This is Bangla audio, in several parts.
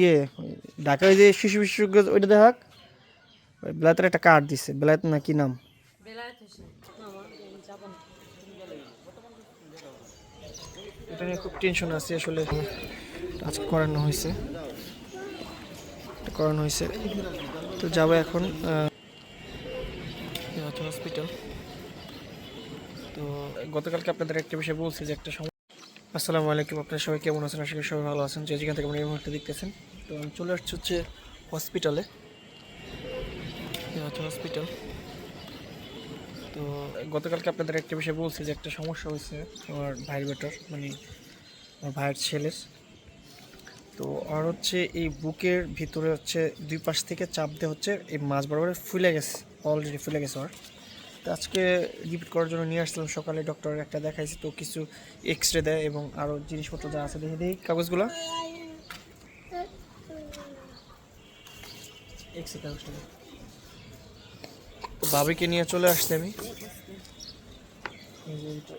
ইয়ে ঢাকায় যে শিশু বিশেষজ্ঞ ওইটা দেখাক। বেলাতের একটা কার্ড দিছে। বেলায়েত না কি নাম? এটা নিয়ে খুব টেনশন আছে আসলে। আজকে করানো হয়েছে। করানো হয়েছে। তো যাব এখন হসপিটাল তো গতকালকে আপনাদের একটা বিষয় বলছি যে একটা সময় আসসালামু আলাইকুম, আপনার সবাই কেমন আছেন? আশা করি সবাই ভালো আছেন। যে যেখান থেকে আমরা এই মুহূর্তে দেখতেছেন, তো আমি চলে আসছি হচ্ছে হসপিটালে হসপিটাল তো গতকালকে আপনাদের একটা বিষয় বলছি যে, একটা সমস্যা হয়েছে আমার ভাইয়ের বেটার মানে আমার ভাইয়ের ছেলের। তো আর হচ্ছে এই বুকের ভিতরে হচ্ছে দুই পাশ থেকে চাপ দিয়ে হচ্ছে এই মাছ বরাবর ফুলে গেছে অলরেডি ফুলে গেছে আর তো আজকে রিপিট করার জন্য নিয়ে আসলাম সকালে ডক্টর একটা দেখাইছে, তো কিছু এক্স রে দেয় এবং আরও জিনিসপত্র যা আছে দেখে দিই। কাগজগুলো? এক্স রে কাগজটা ভাবিকে নিয়ে চলে আসছি আমি।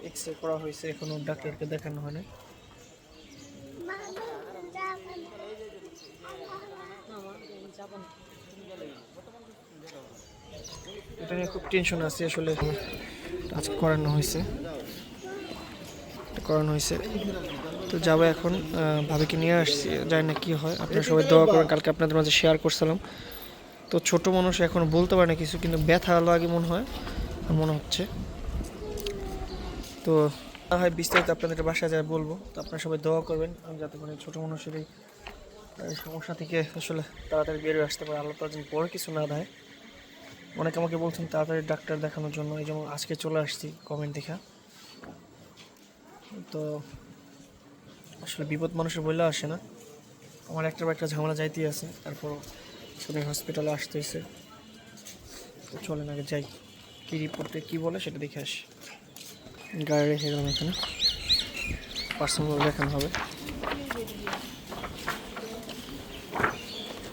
এক্স রে করা হয়েছে, এখনও ডাক্তারকে দেখানো হয়নি এটা নিয়ে খুব টেনশন আছে আসলে। আজকে করানো হয়েছে। করানো হয়েছে। তো যাব এখন ভাবিকে নিয়ে আসছি, জানি না কি হয়। আপনারা সবাই দোয়া করেন কালকে আপনাদের মাঝে শেয়ার করছিলাম। তো ছোট মানুষ এখন বলতে পারে না কিছু, কিন্তু ব্যথা লাগে মনে হয় মনে হচ্ছে। তো হয় বিস্তারিত আপনাদের বাসায় যায় বলব, তো আপনারা সবাই দোয়া করবেন। আমি যাতে করে ছোটো মানুষের এই সমস্যা থেকে আসলে তাড়াতাড়ি বেরিয়ে আসতে পারে। আল্লাহ যেন বড় কিছু না দেয়। অনেকে আমাকে বলছেন তাড়াতাড়ি ডাক্তার দেখানোর জন্য, এই যেমন আজকে চলে আসছি কমেন্ট দেখা। তো আসলে বিপদ মানুষের বললে আসে না। আমার একটা একটা ঝামেলা যাইতেই আছে তারপর শুনে হসপিটালে আসতেছে। তো চলেন আগে যাই, কী রিপোর্টে কী বলে সেটা দেখে আসি। গাড়ি রেখে গেলাম এখানে। পার্সোনাল দেখানো হবে।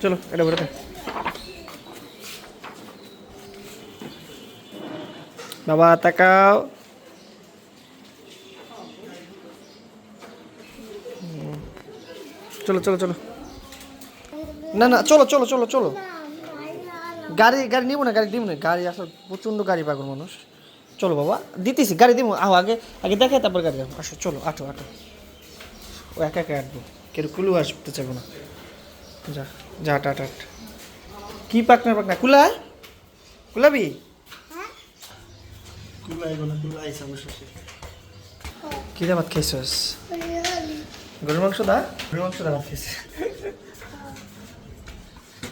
চলো, এটা বেরোতে বাবা, তাকাও। চলো চলো চলো। না না, চলো চলো চলো চলো। গাড়ি গাড়ি নিব না, গাড়ি দিব না। গাড়ি আসলে প্রচণ্ড গাড়ি পাগল মানুষ। চলো বাবা, দিতেছি, গাড়ি দিব। আহ, আগে আগে দেখে তারপর গাড়ি যাব আসো, চলো, আটো আটো। ও একা একা আটবো। কেউ কুলু আসতে চাইব না। যা যা আট আট আট কি পাকনা পাকনা কুলা কুলাবি? কি ভাত খাইছস? গরুর মাংস দা? গরুর মাংস দা ভাত খাইছে।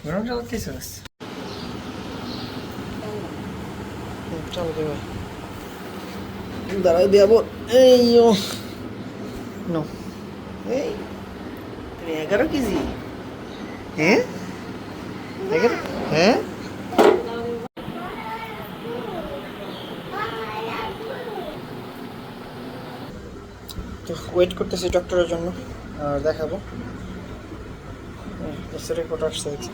গরুর মাংস ভাত খাইছস? চলো দেবা দাঁড়াই দেবো এই ও। নো। এই তুমি এগারো কেজি? হ্যাঁ? এগারো? হ্যাঁ? ওয়েট করতেছি ডক্টরের জন্য দেখাবো। এক্স আসতে আসছে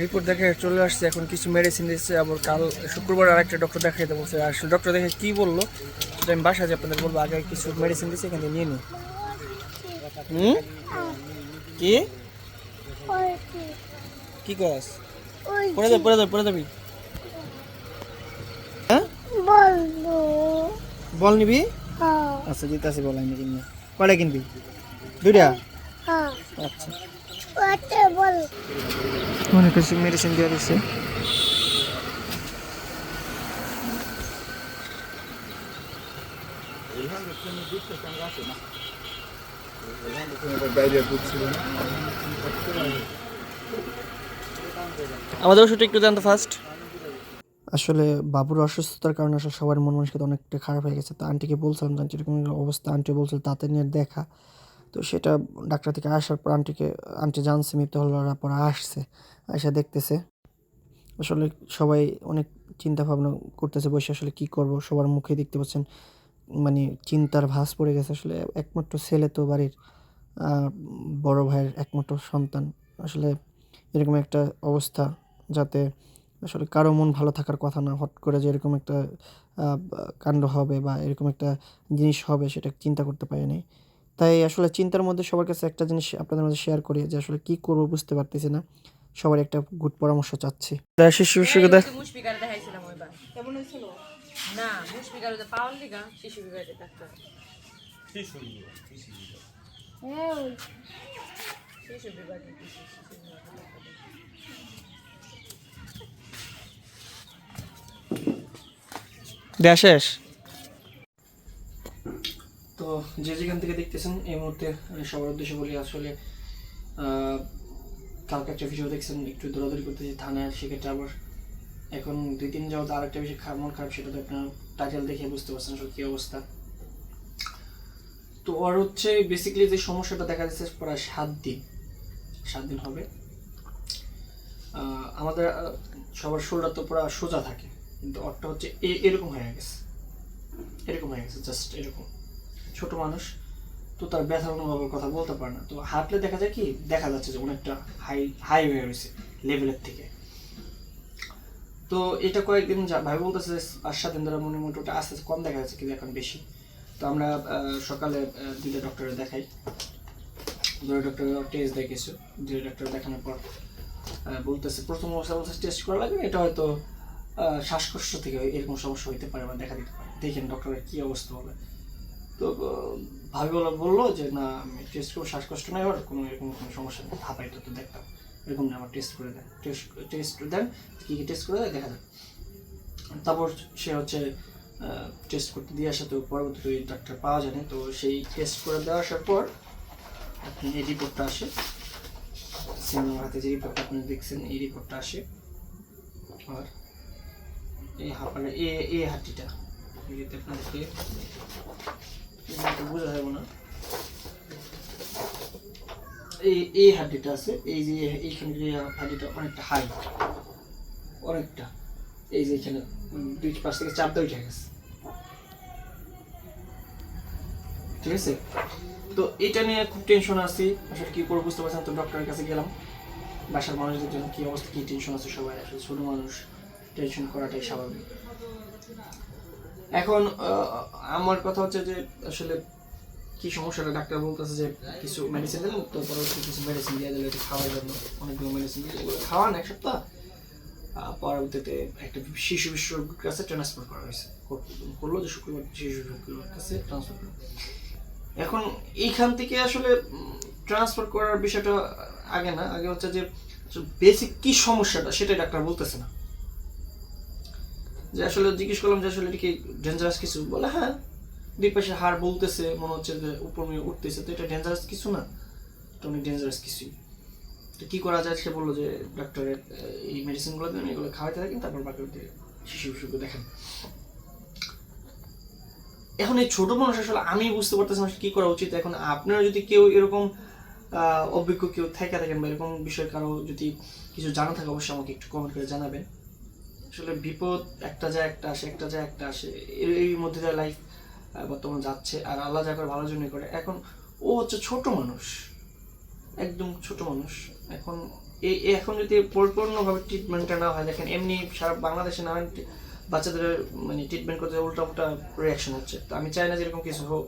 রিপোর্ট দেখে চলে আসছে এখন কিছু মেডিসিন দিচ্ছে আবার কাল শুক্রবার আরেকটা ডক্টর দেখাইতে বলছে আসলে ডক্টর দেখে কি বলল সেটা আমি বাসা যে আপনাদের বলব আগে কিছু মেডিসিন দিচ্ছে এখান থেকে নিয়ে নিই হুম? কি? কি কস? পড়ে যাবে পড়ে যাবে পড়ে যাবি হ্যাঁ? বল নিবি? আচ্ছা আসি বল আমি কিনবি। কয়টা কিনবি? দুইটা? আচ্ছা। অনেক কিছু মেডিসিন দেওয়া দিচ্ছে আমাদের ওষুধটা একটু জানতো ফার্স্ট আসলে বাবুর অসুস্থতার কারণে আসলে সবার মন মানসিকতা অনেকটা খারাপ হয়ে গেছে। তো আন্টিকে বলছিলাম যে আন্টির এরকম অবস্থা আন্টি বলছিল তাতে নিয়ে দেখা। তো সেটা ডাক্তার থেকে আসার পর আন্টিকে, আন্টি জানছে মৃত্যু হল পরে আসছে, এসে দেখতেছে। আসলে সবাই অনেক চিন্তা ভাবনা করতেছে বসে আসলে কি করব, সবার মুখে দেখতে পাচ্ছেন মানে চিন্তার ভাস পড়ে গেছে। আসলে একমাত্র ছেলে তো বাড়ির বড় ভাইয়ের একমাত্র সন্তান। আসলে এরকম একটা অবস্থা যাতে আসলে কারও মন ভালো থাকার কথা না, হট করে যে এরকম একটা কাণ্ড হবে বা এরকম একটা জিনিস হবে সেটা চিন্তা করতে পারিনি তাই আসলে চিন্তার মধ্যে সবার কাছে একটা জিনিস আপনাদের মধ্যে শেয়ার করি যে আসলে কি করব বুঝতে পারতেছি না। সবার একটা গুড পরামর্শ চাচ্ছি। শিশু শিশুকে দেখ মুশফিকার যে যেখান থেকে দেখতেছেন, এই মুহূর্তে সবার উদ্দেশ্যে বলি, আসলে কালকে একটা ভিডিও দেখছেন, একটু দৌড়াদৌড়ি করতেছি থানায়, সেক্ষেত্রে আবার এখন দুই তিন যাওয়া আর একটা বেশি খারাপ মন খারাপ, সেটা তো আপনার টাইটেল দেখে বুঝতে পারছেন আসলে কী অবস্থা। তো আর হচ্ছে বেসিক্যালি যে সমস্যাটা দেখা যাচ্ছে, প্রায় সাত দিন সাত দিন হবে। আমাদের সবার শরীরটা তো পুরো সোজা থাকে, কিন্তু ওরটা হচ্ছে এরকম হয়ে গেছে। এরকম হয়ে গেছে জাস্ট এরকম। ছোট মানুষ তো তার ব্যথার অনুভবের কথা বলতে পারে না। তো হাঁটলে দেখা যায় কি দেখা যাচ্ছে যে অনেকটা হাই হাই হয়ে রয়েছে লেভেলের থেকে। তো এটা কয়েকদিন ভাই বলতেছে পাঁচ সাত দিন ধরে মনে মোটামুটি আস্তে আস্তে কম দেখা যাচ্ছে কিন্তু এখন বেশি। তো আমরা সকালে আহ, ডক্টরে দেখাই। দুটো ডক্টর টেস্ট দেয় কিছু দুটো ডক্টর দেখানোর পর বলতেছে প্রথম অবস্থা বলতেছে টেস্ট করা লাগবে এটা হয়তো শ্বাসকষ্ট থেকে এরকম সমস্যা হইতে পারে বা দেখা দিতে পারে। দেখেন ডক্টরের কি অবস্থা হবে তো ভাবি বলা বলল যে, না, আমি টেস্ট করব, শ্বাসকষ্ট নাই আর কোনো এরকম কোনো সমস্যা নেই। হাঁপাই তো তো দেখতাম, এরকম না, আমার টেস্ট করে দেন। টেস্ট টেস্ট দেন, কী কী টেস্ট করে দেয়, দেখা যাক। তারপর সে হচ্ছে টেস্ট করতে দিয়ে আসে, তো পরবর্তীতে ডাক্তার পাওয়া যায়নি। তো সেই টেস্ট করে দেওয়া আসার পর আপনি এই রিপোর্টটা আসে। সিনেমার হাতে যে রিপোর্টটা আপনি দেখছেন, এই রিপোর্টটা আসে। আর এই হাঁপার এ এ হাঁটিটা আপনাদেরকে এই হাড্ডিটা আছে, এই যে এইখানে হাড্ডিটা অনেকটা হাই অনেকটা। এই যে এখানে দুই পাশ থেকে উঠে গেছে। ঠিক আছে? তো এটা নিয়ে খুব টেনশন আছি। আসলে কি করব বুঝতে পারছেন তো ডক্টরের কাছে গেলাম। বাসার মানুষদের জন্য কি অবস্থা, কি টেনশন আছে সবাই? আসলে ছোট মানুষ টেনশন করাটাই স্বাভাবিক। এখন আমার কথা হচ্ছে যে, আসলে কি সমস্যাটা? ডাক্তার বলতেছে যে, কিছু মেডিসিন দিলাম তো পরবর্তী কিছু মেডিসিন দিয়ে দিলে খাওয়ার জন্য। অনেকগুলো মেডিসিন দিয়ে এগুলো খাওয়ান এক সপ্তাহ। পরবর্তীতে একটা শিশু বিশেষজ্ঞের কাছে ট্রান্সফার করা হয়েছে। কর- করল যে শুক্রবার শিশু কাছে ট্রান্সফার করল এখন এইখান থেকে আসলে ট্রান্সফার করার বিষয়টা আগে না, আগে হচ্ছে যে বেসিক কি সমস্যাটা সেটাই ডাক্তার বলতেছে না। যে আসলে জিজ্ঞেস করলাম যে আসলে এটা কি ডেঞ্জারাস কিছু? বলে হ্যাঁ। দুই পাশে হাড় বলতেছে, মনে হচ্ছে যে উপর নিয়ে উঠতেছে। তো এটা ডেঞ্জারাস কিছু না? এটা অনেক ডেঞ্জারাস কিছুই। তো কি করা যায়? সে বলল যে, ডাক্তারের এই মেডিসিনগুলো দেন, এগুলো খাওয়াতে থাকেন, তারপর বাকি শিশু বিশেষজ্ঞ দেখেন। এখন এই ছোট মানুষ আসলে আমি বুঝতে পারতেছি না কি করা উচিত। এখন আপনারা যদি কেউ এরকম অভিজ্ঞ কেউ থেকে থাকেন বা এরকম বিষয়ে কারও যদি কিছু জানা থাকে, অবশ্যই আমাকে একটু কমেন্ট করে জানাবেন। আসলে বিপদ একটা যায়, একটা আসে, একটা যায়, একটা আসে। এই মধ্যে দিয়ে লাইফ বর্তমান যাচ্ছে। আর আল্লাহ যা করে ভালোর জন্যই করে। এখন ও হচ্ছে ছোট মানুষ। একদম ছোট মানুষ। এখন এই এখন যদি পরিপূর্ণভাবে ট্রিটমেন্টটা না হয়, দেখেন এমনি সারা বাংলাদেশে নানান বাচ্চাদের মানে ট্রিটমেন্ট করতে উল্টা উল্টা রিয়াকশন হচ্ছে। তো আমি চাই না যে এরকম কিছু হোক।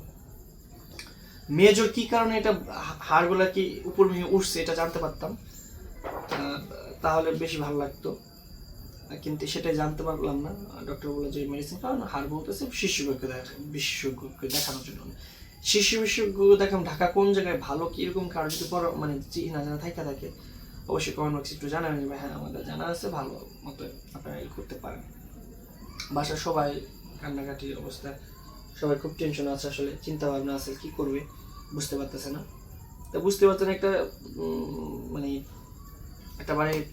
মেজর কি কারণে এটা হাড়গুলা কি উপর উঠছে, এটা জানতে পারতাম। তাহলে বেশি ভালো লাগতো। কিন্তু সেটাই জানতে পারলাম না। ডক্টর বলে যে মেডিসিন কারণ হাড় বলতেছে শিশুকে বিশেষজ্ঞকে দেখানোর জন্য। শিশু বিশেষজ্ঞ দেখাম, ঢাকা কোন জায়গায় ভালো, কীরকম কারও যদি পর মানে চিনা জানা থাকে থাকে, অবশ্যই কমেন্ট বক্সে একটু জানাবেন যে হ্যাঁ আমাদের জানা আছে, ভালো মতো আপনারা করতে পারেন। বাসার সবাই কান্নাকাটির অবস্থায় সবাই খুব টেনশন আছে আসলে চিন্তা ভাবনা আছে, কি করবে? বুঝতে পারতেছে না। তা বুঝতে পারছেন একটা মানে একটা বাড়ির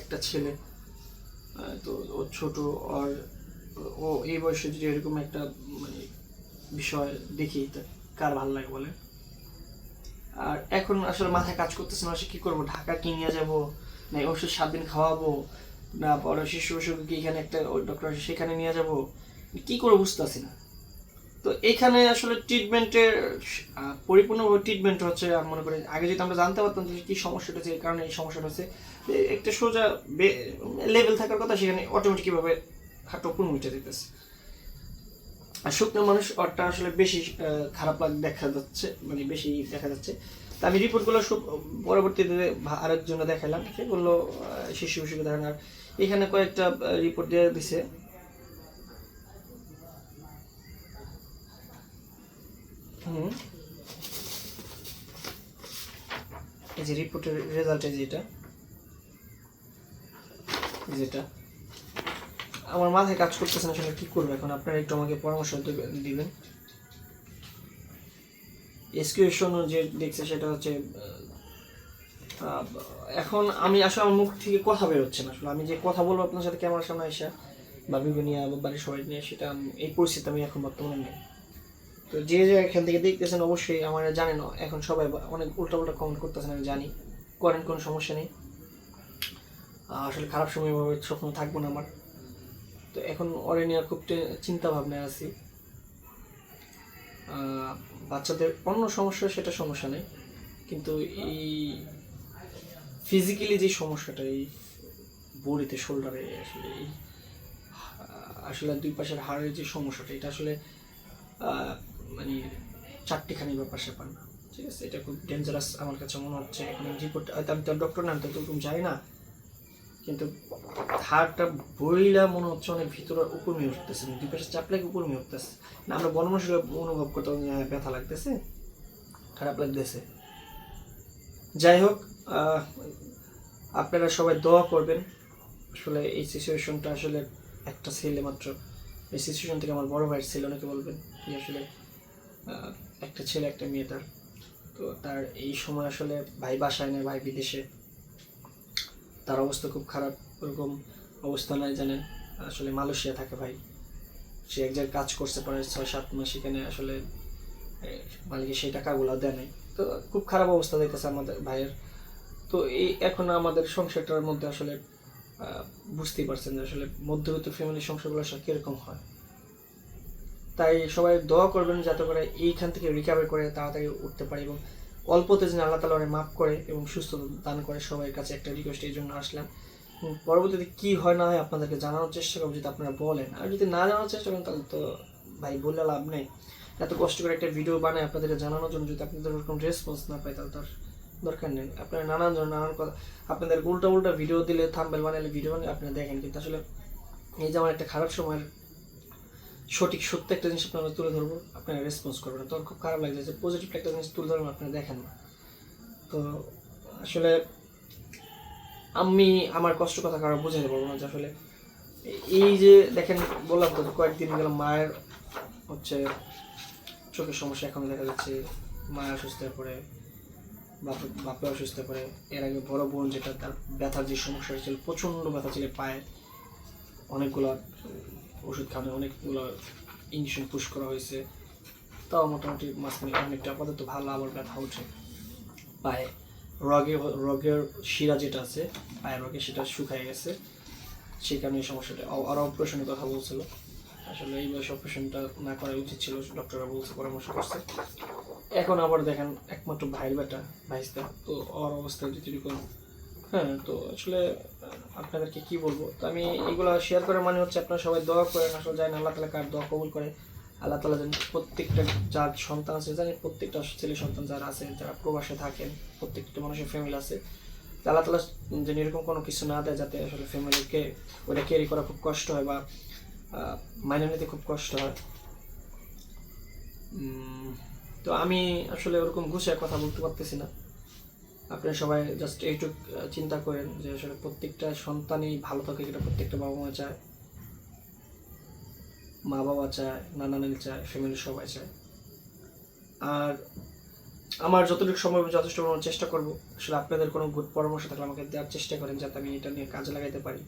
একটা ছেলে তো ও ছোট, আর ও এই বয়সে যদি এরকম একটা মানে বিষয় দেখি, তা কার ভালো লাগে বলে আর এখন আসলে মাথায় কাজ করতেছে না, সে কি করব? ঢাকা কি নিয়ে যাব? না ওষুধ সাত দিন খাওয়াবো? না বড় শিশু অসুখকে এখানে একটা ডক্টর সেখানে নিয়ে যাব? কি করে বুঝতেছি না। তো এখানে আসলে ট্রিটমেন্টের পরিপূর্ণভাবে ট্রিটমেন্ট হচ্ছে আমি মনে করি আগে যদি আমরা জানতে পারতাম যে কি সমস্যাটা হচ্ছে, এই কারণে এই সমস্যাটা হচ্ছে একটা সোজা লেভেল থাকার কথা সেখানে অটোমেটিকভাবে হাঁটু উপর মিটে দিতেছে। আর শুকনো মানুষ ওরটা আসলে বেশি খারাপ লাগ দেখা যাচ্ছে মানে বেশি দেখা যাচ্ছে। তা আমি রিপোর্টগুলো সব পরবর্তীতে আরেকজনে দেখালাম। সে বলল আহ, শিশু অসুবিধা ধরেন আর এখানে কয়েকটা রিপোর্ট দিয়ে দিছে। হুম। এই যে রিপোর্টের রেজাল্ট এই যে এটা। এই যেটা আমার মাথায় কাজ করতেছে না আসলে কি করব এখন? আপনারা একটু আমাকে পরামর্শ দিবে- দিবেন। এসকিউশন যে দেখছে সেটা হচ্ছে এখন আমি আসলে আমার মুখ থেকে কথা বেরোচ্ছে না আসলে। আমি যে কথা বলব আপনার সাথে ক্যামেরার সামনে এসে বা বিভিন্ন নিয়ে বা বাড়ির সবাই নিয়ে, সেটা এই পরিস্থিতি আমি এখন বর্তমানে নেই। তো যে যে এখান থেকে দেখতেছেন অবশ্যই আমার জানেন এখন সবাই অনেক উল্টা উল্টা কমেন্ট করতেছেন, আমি জানি। করেন, কোনো সমস্যা নেই। আসলে খারাপ সময় এভাবে স্বপ্ন থাকব না আমার। তো এখন ওরে নিয়ে খুব চিন্তা ভাবনায় আছি। বাচ্চাদের অন্য সমস্যা, সেটা সমস্যা নেই। কিন্তু এই ফিজিক্যালি যে সমস্যাটা, এই বড়িতে শোল্ডারে আসলে এই আসলে দুই পাশের হাড়ের যে সমস্যাটা, এটা আসলে মানে চারটিখানি ব্যাপার স্যাপার না। ঠিক আছে? এটা খুব ডেঞ্জারাস আমার কাছে মনে হচ্ছে। এখন রিপোর্ট আমি তো ডক্টর না, আমি তো ওরকম যাই না। কিন্তু হাড়টা বইলা মনে হচ্ছে অনেক ভিতরে উপর নিয়ে উঠতেছে, দুই পাশে চাপলে উপর নিয়ে উঠতেছে। না, আমরা বনমাসে অনুভব করতে ব্যথা লাগতেছে, খারাপ লাগতেছে। যাই হোক আপনারা সবাই দোয়া করবেন। আসলে এই সিচুয়েশনটা আসলে একটা ছেলে মাত্র, এই সিচুয়েশন থেকে আমার বড় ভাইয়ের ছেলে অনেকে বলবেন, যে আসলে একটা ছেলে, একটা মেয়ে তার। তো তার এই সময় আসলে ভাই বাসায় নেই, ভাই বিদেশে। তার অবস্থা খুব খারাপ, ওরকম অবস্থা নাই জানেন। আসলে মালয়েশিয়া থাকে ভাই। সে এক জায়গায় কাজ করছে প্রায় ছয় সাত মাস সেখানে আসলে মালিকে সেই টাকাগুলো দেয় নাই। তো খুব খারাপ অবস্থা দেখতেছে আমাদের ভাইয়ের। তো এই এখন আমাদের সংসারটার মধ্যে আসলে বুঝতেই পারছেন যে আসলে মধ্যবিত্ত ফ্যামিলির সংসারগুলো আসলে কীরকম হয়। তাই সবাই দোয়া করবেন যাতে করে এইখান থেকে রিকভার করে তাড়াতাড়ি উঠতে পারে এবং অল্পতে যেন আল্লাহ তালা ওরে মাফ করে এবং সুস্থ দান করে সবার কাছে একটা রিকোয়েস্ট এই জন্য আসলাম। পরবর্তীতে কি হয় না হয় আপনাদেরকে জানানোর চেষ্টা করব যদি আপনারা বলেন। আর যদি না জানার চেষ্টা করেন, তাহলে তো ভাই বললে লাভ নেই। এত কষ্ট করে একটা ভিডিও বানায় আপনাদেরকে জানানোর জন্য যদি আপনাদের ওরকম রেসপন্স না পাই, তাহলে তার দরকার নেই। আপনারা নানান জন নানান কথা আপনাদের উল্টা উল্টা ভিডিও দিলে থাম্বেল বানালে ভিডিও বানালে আপনারা দেখেন, কিন্তু আসলে এই যে আমার একটা খারাপ সময়ের সঠিক, সত্য একটা জিনিস আপনারা তুলে ধরবো, আপনারা রেসপন্স করবেন তখন খুব খারাপ লাগছে যে পজিটিভ একটা জিনিস তুলে ধরবেন, আপনারা দেখেন না। তো আসলে আমি আমার কষ্ট কথা কারও বোঝাতে পারব না যে আসলে এই যে দেখেন বললাম তো কয়েকদিন গেল মায়ের হচ্ছে চোখের সমস্যা, এখন দেখা যাচ্ছে মায়ের অসুস্থ হয়ে পড়ে, বাপ, বাপে অসুস্থ হয়ে পড়ে। এর আগে বড় বোন যেটা, তার ব্যথার যে সমস্যা ছিল, প্রচণ্ড ব্যথা ছিল পায়ে। অনেকগুলো ওষুধ খাওয়ানো অনেকগুলো ইঞ্জেকশন পুশ করা হয়েছে। তাও মোটামুটি মাঝখানে অনেকটা আপাতত ভালো আবার ব্যথা উঠে। পায়ে রগে রগের শিরা যেটা আছে পায়ের রগে সেটা শুকায় গেছে। সেই কারণে সমস্যাটা। আরও অপারেশনের কথা বলছিল। আসলে এই বয়সে অপারেশনটা না করা উচিত ছিল ডক্টররা বলছে, পরামর্শ করছে। এখন আবার দেখেন, একমাত্র ভাইয়ের বেটা ভাইস্তা। তো ওর অবস্থা যদি হ্যাঁ তো আসলে আপনাদেরকে কি বলব? তো আমি এগুলো শেয়ার করার মানে হচ্ছে আপনারা সবাই দোয়া করেন, আসলে জানেন আল্লাহ তালা কার দোয়া কবুল করে। আল্লাহ তালা যেন প্রত্যেকটা যার সন্তান আছে জানি প্রত্যেকটা ছেলে সন্তান যারা আছে, যারা প্রবাসে থাকেন, প্রত্যেকটা মানুষের ফ্যামিলি আছে আল্লাহ তালা যেন এরকম কোনো কিছু না দেয় যাতে আসলে ফ্যামিলিকে ওটা ক্যারি করা খুব কষ্ট হয় বা মাইনে নিতে খুব কষ্ট হয়। তো আমি আসলে ওরকম ঘুষে কথা বলতে পারতেছি না। আপনারা সবাই জাস্ট এইটুক চিন্তা করেন যে আসলে প্রত্যেকটা সন্তানই ভালো থাকে এটা প্রত্যেকটা বাবা মা চায় মা বাবা চায় নানা নানি চায় ফ্যামিলির সবাই চায়। আর আমার যতটুকু সময় যথেষ্ট পরিমাণ চেষ্টা করব। আসলে আপনাদের কোনো গুড পরামর্শ থাকলে আমাকে দেওয়ার চেষ্টা করেন যাতে আমি এটা নিয়ে কাজে লাগাইতে পারি।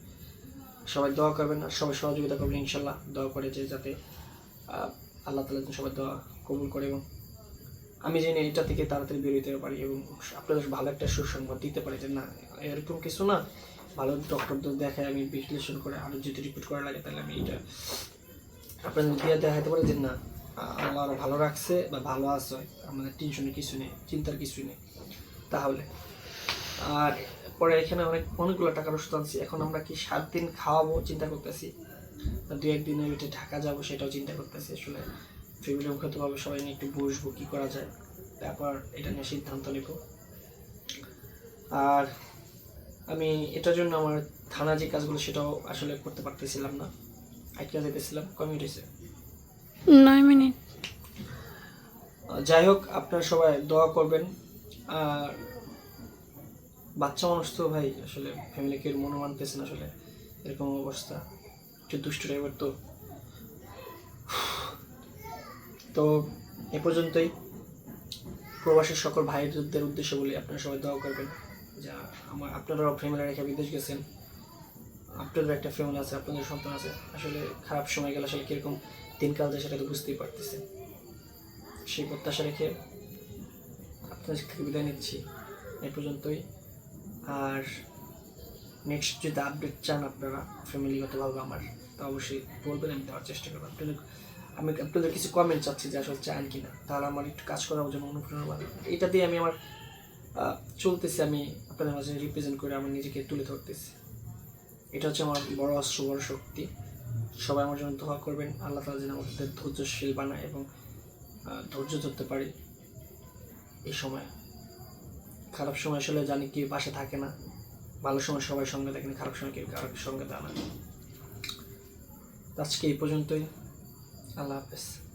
সবাই দোয়া করবেন আর সবাই সহযোগিতা করবেন ইনশাল্লাহ। দোয়া করে যে যাতে আল্লাহ তালা সবাই দোয়া কবুল করে এবং আমি যেন এটা থেকে তাড়াতাড়ি বেরোতে পারি এবং আপনাদের ভালো একটা সুসংবাদ দিতে পারি যে না, এরকম কিছু না। ভালো ডক্টরদের দেখায় আমি বিশ্লেষণ করে আরও যদি রিপোর্ট করা লাগে তাহলে আমি এটা আপনাদের দিয়ে দেখাতে পারি যে না আল্লাহ আরও ভালো রাখছে বা ভালো আছে, আমাদের টেনশনের কিছু নেই, চিন্তার কিছু নেই। তাহলে, আর পরে এখানে অনেক, অনেকগুলো টাকার ওষুধ আনছি। এখন আমরা কি সাত দিন খাওয়াবো চিন্তা করতেছি? দু একদিনের ভিতরে ঢাকা যাব সেটাও চিন্তা করতেছি। আসলে ফ্যামিলি মুখতভাবে সবাই নিয়ে একটু বসবো কী করা যায়? তারপর এটা নিয়ে সিদ্ধান্ত নেব। আর আমি এটার জন্য আমার থানা যে কাজগুলো সেটাও আসলে করতে পারতেছিলাম না। আটকা যেতেছিলাম হয়েছে নয় মিনিট। যাই হোক আপনারা সবাই দোয়া করবেন। আর বাচ্চা মানুষ তো ভাই আসলে ফ্যামিলিকে মনে মানতেছে না আসলে। এরকম অবস্থা। একটু দুষ্ট ড্রাইভার তো। তো এ পর্যন্তই। প্রবাসের সকল ভাইদের উদ্দেশ্যে বলি, আপনারা সবাই দোয়া করবেন যা আমার, আপনারাও ফ্যামিলি রেখে বিদেশ গেছেন। আপনাদের একটা ফ্যামিলি আছে, আপনাদের সন্তান আছে। আসলে খারাপ সময় গেলে আসলে কীরকম দিনকাল যায় সেটা তো বুঝতেই পারতেছেন। সেই প্রত্যাশা রেখে আপনাদের থেকে বিদায় নিচ্ছি। এই পর্যন্তই। আর নেক্সট যদি আপডেট চান আপনারা ফ্যামিলিগতভাবে আমার, তো অবশ্যই বলবেন, আমি দেওয়ার চেষ্টা করব। আপনাদের আমি আপনাদের কিছু কমেন্ট চাচ্ছি যে আসলে চান কি না তাহলে আমার একটু কাজ করার জন্য অনুপ্রেরণা পাবে এটা দিয়ে আমি আমার চলতেছি, আমি আপনাদের মাঝে রিপ্রেজেন্ট করে আমার নিজেকে তুলে ধরতেছি। এটা হচ্ছে আমার বড় অস্ত্র, বড় শক্তি। সবাই আমার জন্য দোয়া করবেন। আল্লাহ তালা যেন আমাদের ধৈর্যশীল বানায় এবং ধৈর্য ধরতে পারি এই সময়। খারাপ সময় আসলে জানি কি পাশে থাকে না। ভালো সময় সবাই সঙ্গে থাকে না, খারাপ সময় কেউ কারোর সঙ্গে দেয় না। আজকে এই পর্যন্তই। আল্লাহ হাফেজ